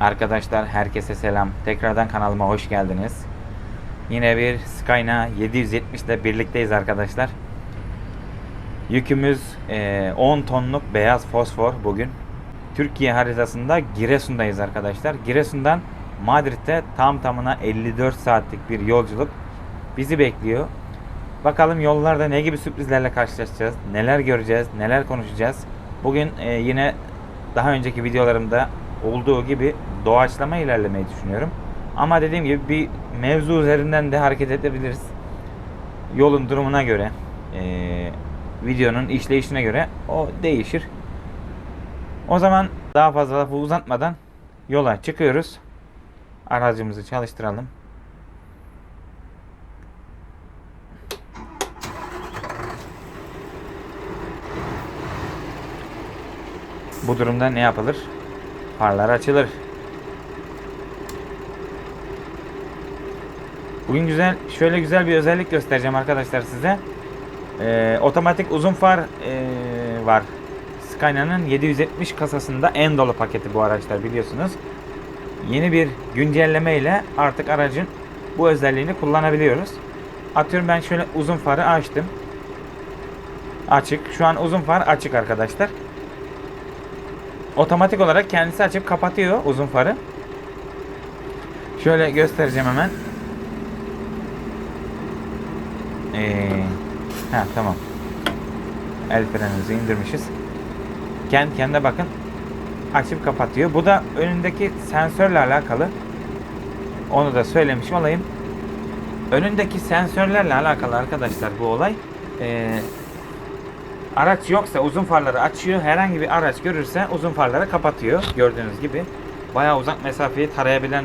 Arkadaşlar herkese selam. Tekrardan kanalıma hoş geldiniz. Yine bir Skyna 770 ile birlikteyiz arkadaşlar. Yükümüz eee, 10 tonluk beyaz fosfor bugün. Türkiye haritasında Giresun'dayız arkadaşlar. Giresun'dan Madrid'e tam tamına 54 saatlik bir yolculuk bizi bekliyor. Bakalım yollarda ne gibi sürprizlerle karşılaşacağız, neler göreceğiz, neler konuşacağız. Bugün e, yine daha önceki videolarımda olduğu gibi doğaçlama ilerlemeyi düşünüyorum. Ama dediğim gibi bir mevzu üzerinden de hareket edebiliriz. Yolun durumuna göre, e, videonun işleyişine göre o değişir. O zaman daha fazla lafı uzatmadan yola çıkıyoruz. Aracımızı çalıştıralım. Bu durumda ne yapılır? Farlar açılır. Bugün güzel, şöyle güzel bir özellik göstereceğim arkadaşlar size. Ee, otomatik uzun far ee, var. Scania'nın 770 kasasında en dolu paketi bu araçlar biliyorsunuz. Yeni bir güncelleme ile artık aracın bu özelliğini kullanabiliyoruz. Atıyorum ben şöyle uzun farı açtım. Açık. Şu an uzun far açık arkadaşlar. Otomatik olarak kendisi açıp kapatıyor uzun farı. Şöyle göstereceğim hemen. Ee, ha tamam. El frenimizi indirmişiz. Kendi kendine bakın. Açıp kapatıyor. Bu da önündeki sensörle alakalı. Onu da söylemiş olayım. Önündeki sensörlerle alakalı arkadaşlar bu olay. Ee, araç yoksa uzun farları açıyor. Herhangi bir araç görürse uzun farları kapatıyor. Gördüğünüz gibi. Bayağı uzak mesafeyi tarayabilen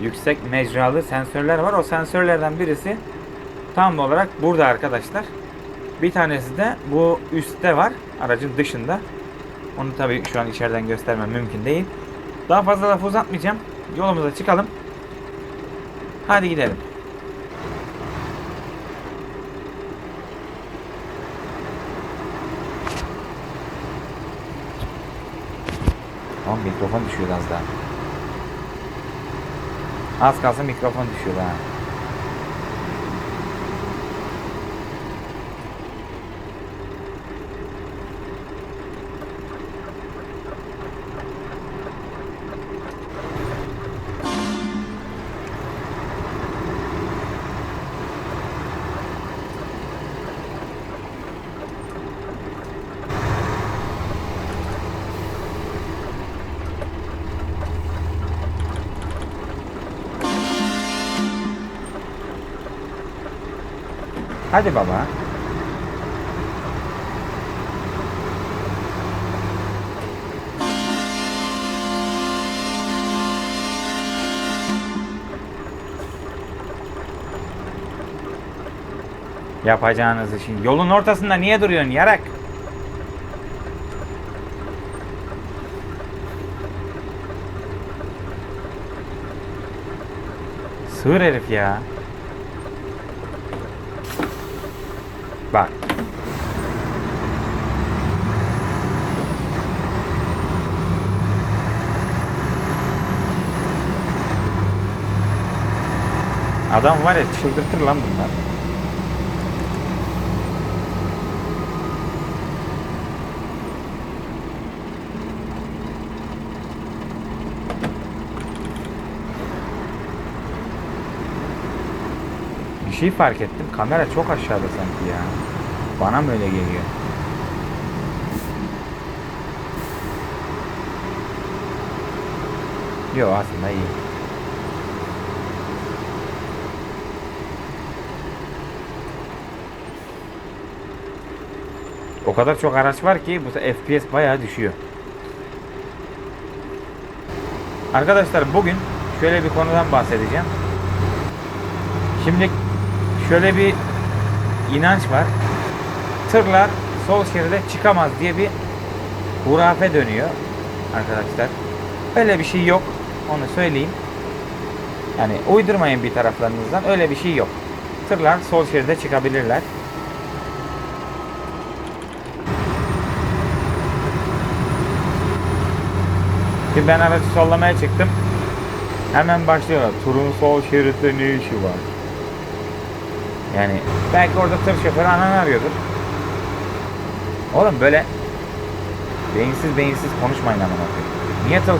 yüksek mecralı sensörler var. O sensörlerden birisi tam olarak burada arkadaşlar. Bir tanesi de bu üstte var. Aracın dışında. Onu tabii şu an içeriden göstermem mümkün değil. Daha fazla lafı uzatmayacağım. Yolumuza çıkalım. Hadi gidelim. Tamam mikrofon düşüyor az daha. Az kalsın mikrofon düşüyor ha. Hadi baba. Yapacağınız işin yolun ortasında niye duruyorsun yarak? Sığır herif ya. Bak. Adam var ya çıldırtır lan bunlar. Şey fark ettim. Kamera çok aşağıda sanki ya. Bana mı öyle geliyor? Yo aslında iyi. O kadar çok araç var ki bu FPS bayağı düşüyor. Arkadaşlar bugün şöyle bir konudan bahsedeceğim. Şimdi şöyle bir inanç var. Tırlar sol şeride çıkamaz diye bir hurafe dönüyor arkadaşlar. Öyle bir şey yok. Onu söyleyeyim. Yani uydurmayın bir taraflarınızdan. Öyle bir şey yok. Tırlar sol şeride çıkabilirler. Şimdi ben aracı sollamaya çıktım. Hemen başlıyorlar. Turun sol şeritte ne işi var? Yani belki orada tır şoförü ananı arıyordur. Oğlum böyle beyinsiz beyinsiz konuşmayın koyayım. Niye tır,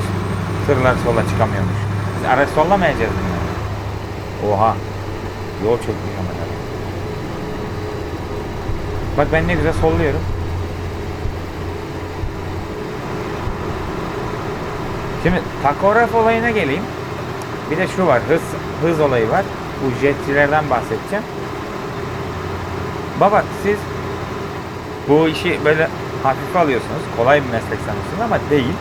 tırlar sola çıkamıyormuş? Biz araç sollamayacağız mı yani? Oha. Yol amına koyayım. Bak ben ne güzel solluyorum. Şimdi takograf olayına geleyim. Bir de şu var, hız hız olayı var. Bu jetçilerden bahsedeceğim. Baba siz bu işi böyle hafife alıyorsunuz. Kolay bir meslek sanıyorsunuz ama değil.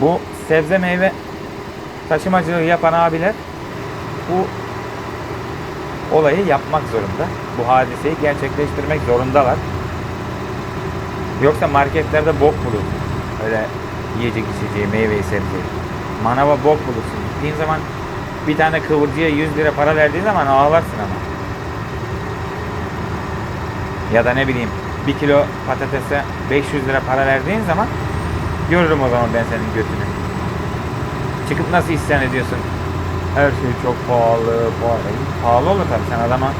Bu sebze meyve taşımacılığı yapan abiler bu olayı yapmak zorunda. Bu hadiseyi gerçekleştirmek zorundalar. Yoksa marketlerde bok bulursun. Öyle yiyecek içeceği, meyveyi, sebzeyi. Manava bok bulursun. Gittiğin zaman bir tane kıvırcıya 100 lira para verdiğin zaman ağlarsın ama. Ya da ne bileyim bir kilo patatese 500 lira para verdiğin zaman görürüm o zaman ben senin götünü. Çıkıp nasıl isyan ediyorsun? Her şey çok pahalı, pahalı. Pahalı olur tabii sen adama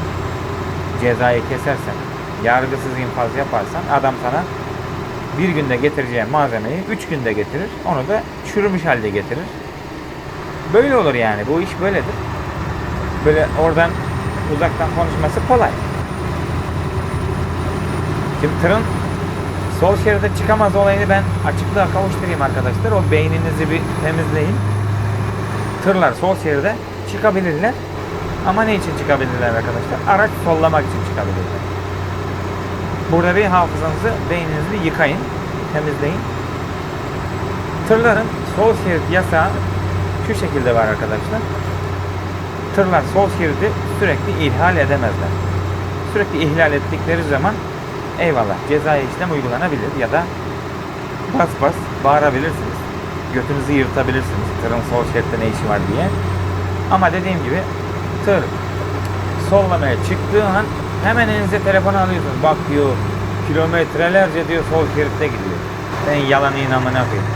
cezayı kesersen, yargısız infaz yaparsan adam sana bir günde getireceği malzemeyi üç günde getirir. Onu da çürümüş halde getirir. Böyle olur yani. Bu iş böyledir. Böyle oradan uzaktan konuşması kolay. Tırın sol şeride çıkamaz olayını ben açıklığa kavuşturayım arkadaşlar. O beyninizi bir temizleyin. Tırlar sol şeride çıkabilirler. Ama ne için çıkabilirler arkadaşlar? Araç sollamak için çıkabilirler. Burada bir hafızanızı, beyninizi yıkayın, temizleyin. Tırların sol şerit yasağı şu şekilde var arkadaşlar. Tırlar sol şeridi sürekli ihlal edemezler. Sürekli ihlal ettikleri zaman eyvallah cezai işlem uygulanabilir ya da bas bas bağırabilirsiniz. Götünüzü yırtabilirsiniz tırın sol şeritte ne işi var diye. Ama dediğim gibi tır sollamaya çıktığı an hemen elinize telefonu alıyorsunuz. Bak diyor kilometrelerce diyor sol şeritte gidiyor. Ben yalan inamına koyayım.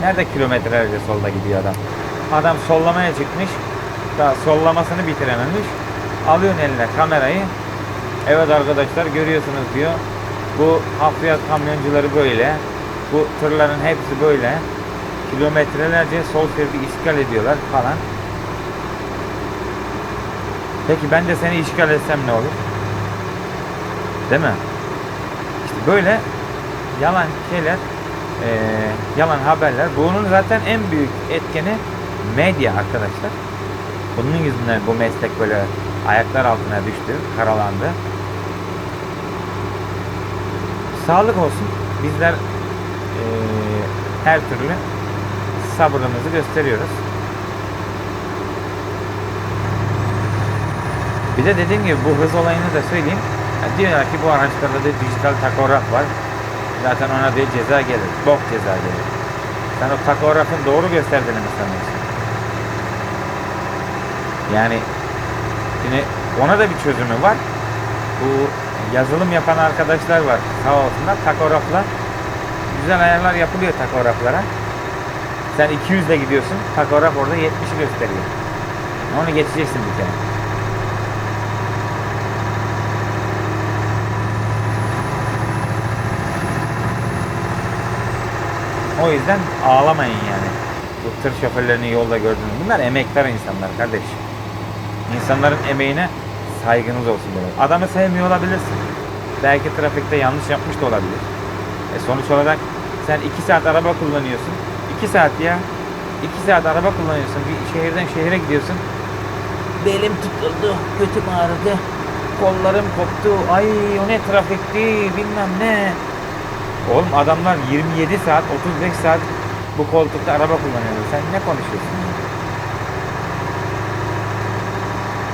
Nerede kilometrelerce solda gidiyor adam? Adam sollamaya çıkmış. Daha sollamasını bitirememiş. Alıyorsun eline kamerayı. Evet arkadaşlar görüyorsunuz diyor. Bu hafriyat kamyoncuları böyle. Bu tırların hepsi böyle. Kilometrelerce sol şeridi işgal ediyorlar falan. Peki ben de seni işgal etsem ne olur? Değil mi? İşte böyle yalan şeyler, eee, yalan haberler. Bunun zaten en büyük etkeni medya arkadaşlar. Bunun yüzünden bu meslek böyle ayaklar altına düştü, karalandı. Sağlık olsun. Bizler eee, her türlü sabrımızı gösteriyoruz. Bir de dediğim gibi bu hız olayını da söyleyeyim. Ya diyorlar ki bu araçlarda da dijital takograf var. Zaten ona diye ceza gelir. Bok ceza gelir. Sen o takografın doğru gösterdiğini mi sanıyorsun? Yani şimdi ona da bir çözümü var. Bu yazılım yapan arkadaşlar var. Sağ olsunlar takografla güzel ayarlar yapılıyor takograflara. Sen 200 ile gidiyorsun. Takograf orada 70'i gösteriyor. Onu geçeceksin bir kere. O yüzden ağlamayın yani. Bu tır şoförlerini yolda gördüğünüz. Bunlar emektar insanlar kardeş. İnsanların emeğine saygınız olsun böyle. Adamı sevmiyor olabilirsin. Belki trafikte yanlış yapmış da olabilir. E sonuç olarak sen 2 saat araba kullanıyorsun. 2 saat ya. 2 saat araba kullanıyorsun. Bir şehirden şehire gidiyorsun. Belim tutuldu, götüm ağrıdı. Kollarım koptu. Ay o ne trafikti bilmem ne. Oğlum adamlar 27 saat, 35 saat bu koltukta araba kullanıyor. Sen ne konuşuyorsun? ya?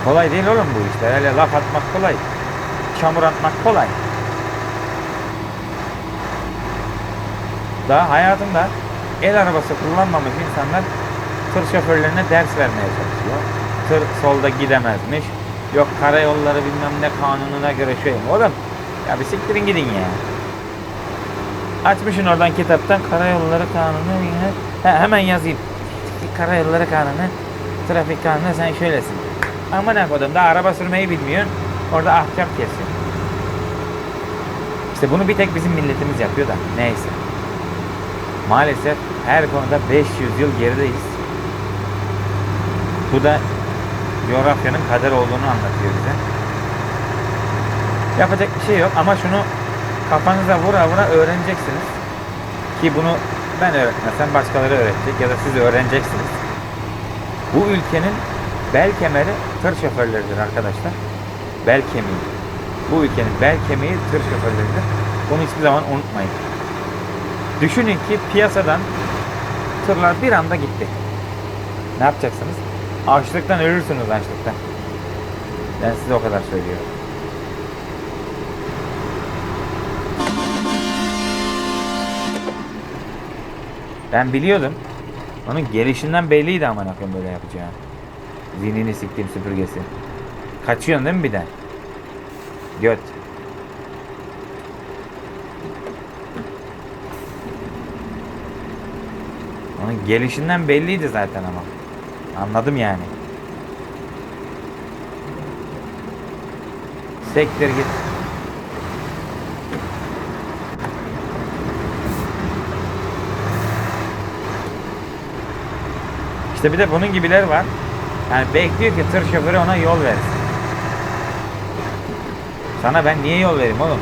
Kolay değil oğlum bu işte. Öyle laf atmak kolay. Çamur atmak kolay. Daha hayatında el arabası kullanmamış insanlar tır şoförlerine ders vermeye çalışıyor. Tır solda gidemezmiş. Yok karayolları bilmem ne kanununa göre şey. Oğlum ya bir siktirin gidin ya. Açmışın oradan kitaptan karayolları kanunu. He, hemen yazayım. karayolları kanunu, trafik kanunu sen şöylesin. Amına kodum da araba sürmeyi bilmiyorsun. Orada ahkam kesiyor. İşte bunu bir tek bizim milletimiz yapıyor da neyse. Maalesef her konuda 500 yıl gerideyiz. Bu da coğrafyanın kader olduğunu anlatıyor bize. Yapacak bir şey yok ama şunu kafanıza vura vura öğreneceksiniz. Ki bunu ben öğretmesem başkaları öğretecek ya da siz öğreneceksiniz. Bu ülkenin bel kemeri tır şoförleridir arkadaşlar. Bel kemiği. Bu ülkenin bel kemiği tır şoförleridir. Bunu hiçbir zaman unutmayın. Düşünün ki piyasadan tırlar bir anda gitti. Ne yapacaksınız? Açlıktan ölürsünüz açlıktan. Ben size o kadar söylüyorum. Ben biliyordum. Onun gelişinden belliydi aman akım böyle yapacağı. Zihnini siktiğim süpürgesi. Kaçıyorsun değil mi bir de? Göt. Onun gelişinden belliydi zaten ama. Anladım yani. Sektir git. İşte bir de bunun gibiler var. Yani bekliyor ki tır şoförü ona yol versin. Sana ben niye yol vereyim oğlum?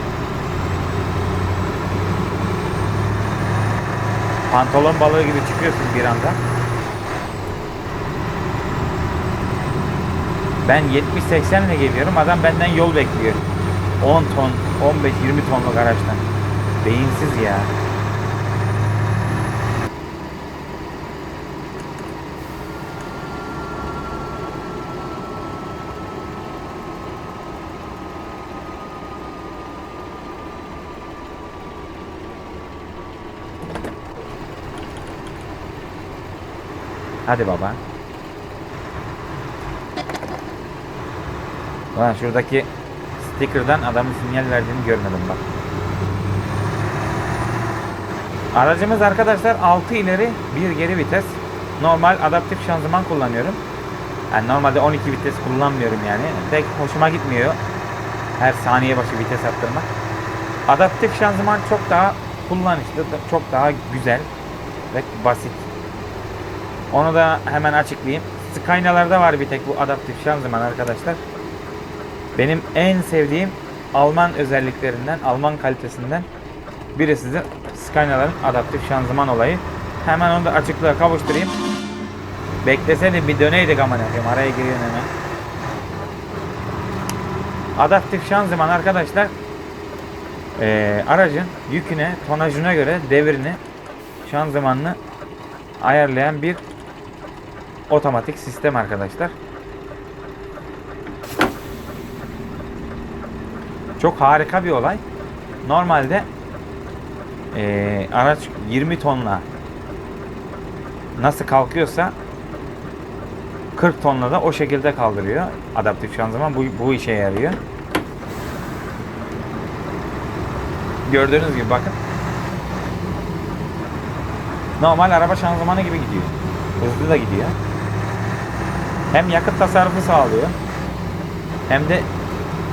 Pantolon balığı gibi çıkıyorsun bir anda. Ben 70-80 ile geliyorum. Adam benden yol bekliyor. 10 ton, 15-20 tonluk araçtan. Beyinsiz ya. Hadi baba. Ulan şuradaki sticker'dan adamın sinyal verdiğini görmedim bak. Aracımız arkadaşlar 6 ileri 1 geri vites. Normal adaptif şanzıman kullanıyorum. Yani normalde 12 vites kullanmıyorum yani. Pek hoşuma gitmiyor. Her saniye başı vites attırmak. Adaptif şanzıman çok daha kullanışlı, çok daha güzel ve basit. Onu da hemen açıklayayım. Scania'larda var bir tek bu adaptif şanzıman arkadaşlar. Benim en sevdiğim Alman özelliklerinden, Alman kalitesinden birisi de Scania'ların adaptif şanzıman olayı. Hemen onu da açıklığa kavuşturayım. Beklesene bir döneydik aman yapayım. Araya giriyorsun hemen. Adaptif şanzıman arkadaşlar eee, aracın yüküne, tonajına göre devrini, şanzımanını ayarlayan bir otomatik sistem arkadaşlar. Çok harika bir olay. Normalde eee, araç 20 tonla nasıl kalkıyorsa 40 tonla da o şekilde kaldırıyor. Adaptif şanzıman bu, bu işe yarıyor. Gördüğünüz gibi bakın. Normal araba şanzımanı gibi gidiyor. Hızlı da gidiyor. Hem yakıt tasarrufu sağlıyor. Hem de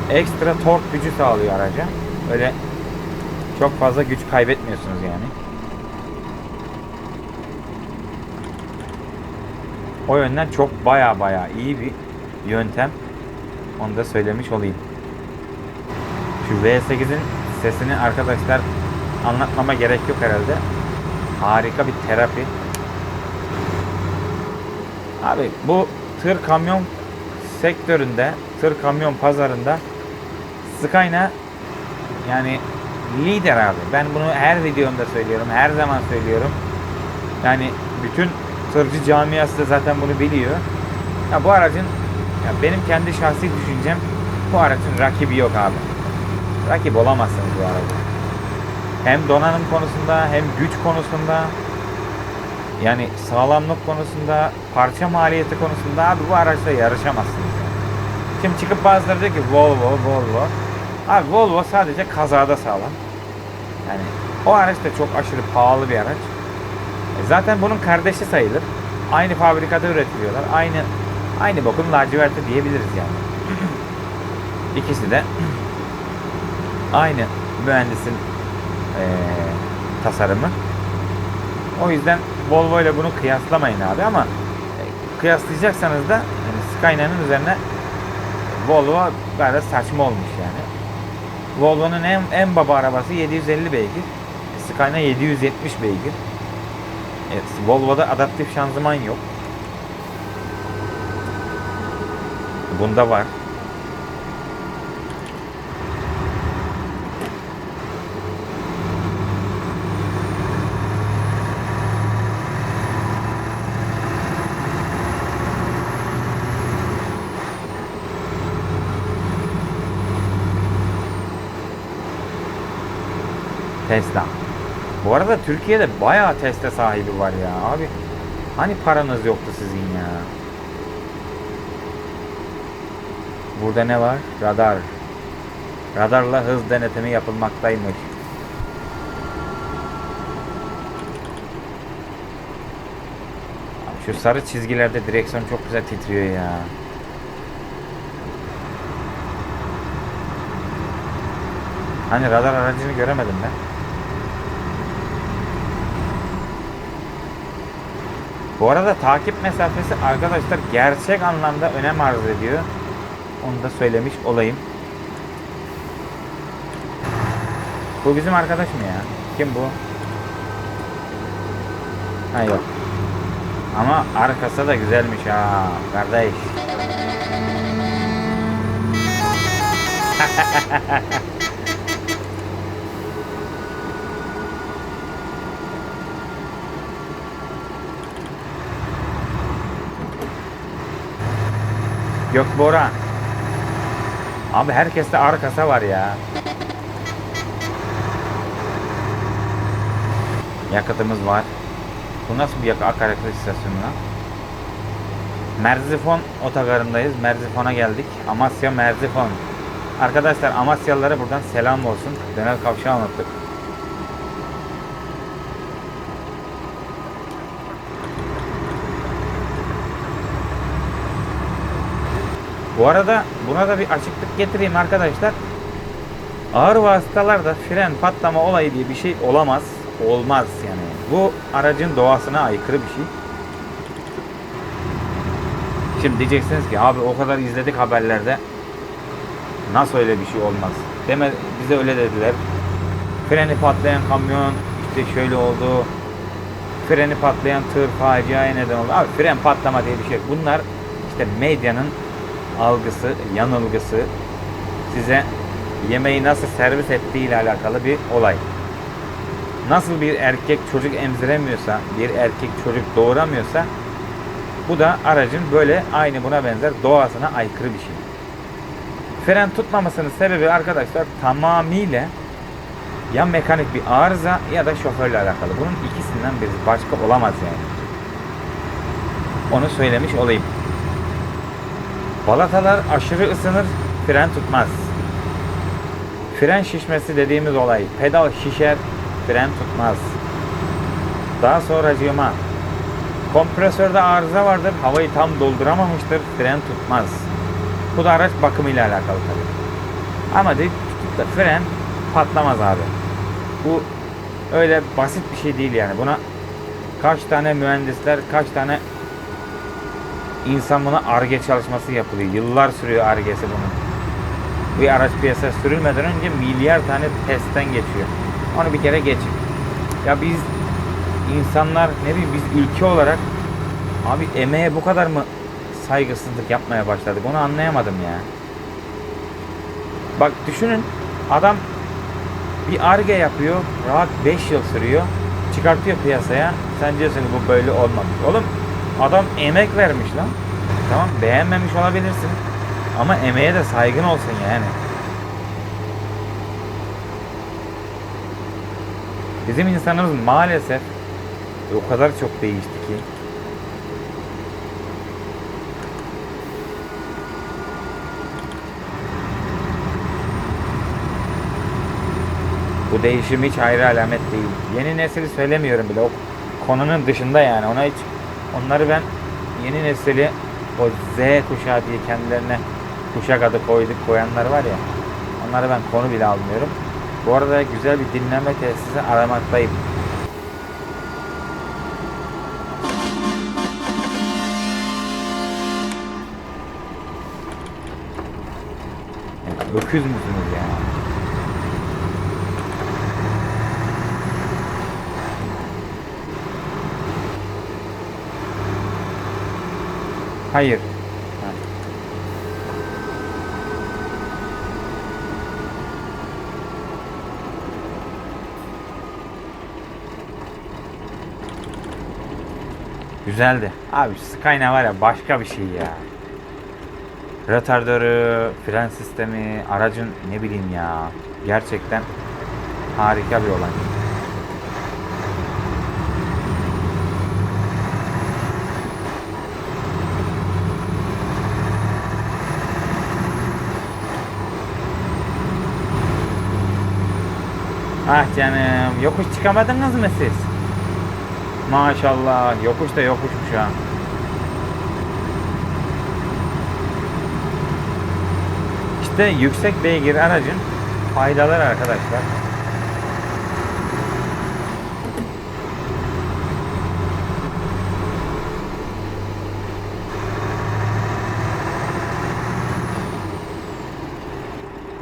ekstra tork gücü sağlıyor araca. Öyle çok fazla güç kaybetmiyorsunuz yani. O yönden çok baya baya iyi bir yöntem. Onu da söylemiş olayım. Şu V8'in sesini arkadaşlar anlatmama gerek yok herhalde. Harika bir terapi. Abi bu tır kamyon sektöründe, tır kamyon pazarında Scania yani lider abi. Ben bunu her videomda söylüyorum, her zaman söylüyorum. Yani bütün tırcı camiası da zaten bunu biliyor. Ya bu aracın ya benim kendi şahsi düşüncem bu aracın rakibi yok abi. Rakip olamazsınız bu aracı. Hem donanım konusunda hem güç konusunda yani sağlamlık konusunda parça maliyeti konusunda abi bu araçla yarışamazsınız. yani. Şimdi çıkıp bazıları diyor ki Volvo, Volvo. Abi Volvo sadece kazada sağlam. Yani o araç da çok aşırı pahalı bir araç. E zaten bunun kardeşi sayılır. Aynı fabrikada üretiliyorlar. Aynı aynı bokun laciverti diyebiliriz yani. İkisi de aynı mühendisin eee, tasarımı. O yüzden Volvo ile bunu kıyaslamayın abi ama e, kıyaslayacaksanız da yani Skyline'ın üzerine Volvo gayet saçma olmuş yani. Volvo'nun en, en baba arabası 750 beygir. Skyline 770 beygir. Evet, Volvo'da adaptif şanzıman yok. Bunda var. Tesla. Bu arada Türkiye'de bayağı Tesla sahibi var ya abi. Hani paranız yoktu sizin ya? Burada ne var? Radar. Radarla hız denetimi yapılmaktaymış. Şu sarı çizgilerde direksiyon çok güzel titriyor ya. Hani radar aracını göremedim ben. Bu arada takip mesafesi arkadaşlar gerçek anlamda önem arz ediyor. Onu da söylemiş olayım. Bu bizim arkadaş mı ya? Kim bu? Ha yok. Ama arkası da güzelmiş ha kardeş. Gökboran. Abi herkeste arkası var ya. Yakıtımız var. Bu nasıl bir yakıt akaryakıt istasyonu lan? Merzifon otogarındayız. Merzifon'a geldik. Amasya Merzifon. Arkadaşlar Amasyalılara buradan selam olsun. Döner kavşağı unuttuk. Bu arada buna da bir açıklık getireyim arkadaşlar. Ağır vasıtalarda fren patlama olayı diye bir şey olamaz. Olmaz yani. Bu aracın doğasına aykırı bir şey. Şimdi diyeceksiniz ki abi o kadar izledik haberlerde. Nasıl öyle bir şey olmaz? Deme bize öyle dediler. Freni patlayan kamyon işte şöyle oldu. Freni patlayan tır faciaya neden oldu. Abi fren patlama diye bir şey. Bunlar işte medyanın algısı, yanılgısı size yemeği nasıl servis ettiği ile alakalı bir olay. Nasıl bir erkek çocuk emziremiyorsa, bir erkek çocuk doğuramıyorsa bu da aracın böyle aynı buna benzer doğasına aykırı bir şey. Fren tutmamasının sebebi arkadaşlar tamamıyla ya mekanik bir arıza ya da şoförle alakalı. Bunun ikisinden birisi başka olamaz yani. Onu söylemiş olayım. Balatalar aşırı ısınır, fren tutmaz. Fren şişmesi dediğimiz olay. Pedal şişer, fren tutmaz. Daha sonracığıma kompresörde arıza vardır, havayı tam dolduramamıştır, fren tutmaz. Bu da araç bakımıyla alakalı tabii. Ama de tutup da fren patlamaz abi. Bu öyle basit bir şey değil yani. Buna kaç tane mühendisler, kaç tane insan buna arge çalışması yapılıyor. Yıllar sürüyor argesi bunun. Bir araç piyasaya sürülmeden önce milyar tane testten geçiyor. Onu bir kere geçin. Ya biz insanlar ne bileyim biz ülke olarak abi emeğe bu kadar mı saygısızlık yapmaya başladık onu anlayamadım ya. Bak düşünün adam bir arge yapıyor rahat 5 yıl sürüyor çıkartıyor piyasaya sen diyorsun bu böyle olmamış. Oğlum adam emek vermiş lan. Tamam beğenmemiş olabilirsin ama emeğe de saygın olsun yani. Bizim insanımız maalesef o kadar çok değişti ki. Bu değişim hiç ayrı alamet değil. Yeni nesil söylemiyorum bile. O konunun dışında yani. Ona hiç Onları ben yeni nesili o Z kuşağı diye kendilerine kuşak adı koyduk koyanlar var ya. Onları ben konu bile almıyorum. Bu arada güzel bir dinleme tesisi aramaktayım. Öküz müsünüz ya? Hayır. Ha. Güzeldi. Abi şu Skyline var ya başka bir şey ya. Retardarı, fren sistemi, aracın ne bileyim ya. Gerçekten harika bir olay. Ah canım, yokuş çıkamadınız mı siz? Maşallah, yokuş da yokuşmuş ha. İşte yüksek beygir aracın faydaları arkadaşlar.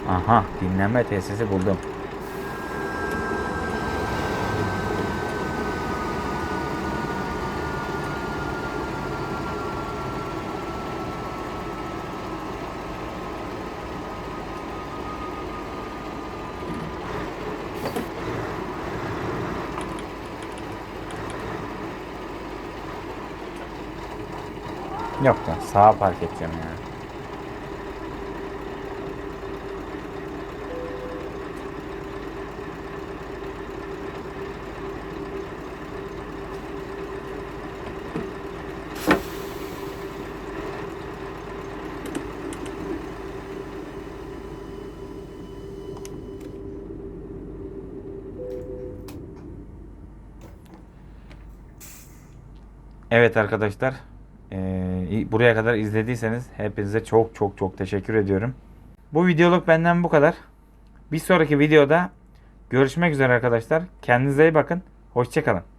Aha, dinlenme tesisi buldum. Yok da sağa park edeceğim ya. Evet arkadaşlar. Buraya kadar izlediyseniz hepinize çok çok çok teşekkür ediyorum. Bu videoluk benden bu kadar. Bir sonraki videoda görüşmek üzere arkadaşlar. Kendinize iyi bakın. Hoşçakalın.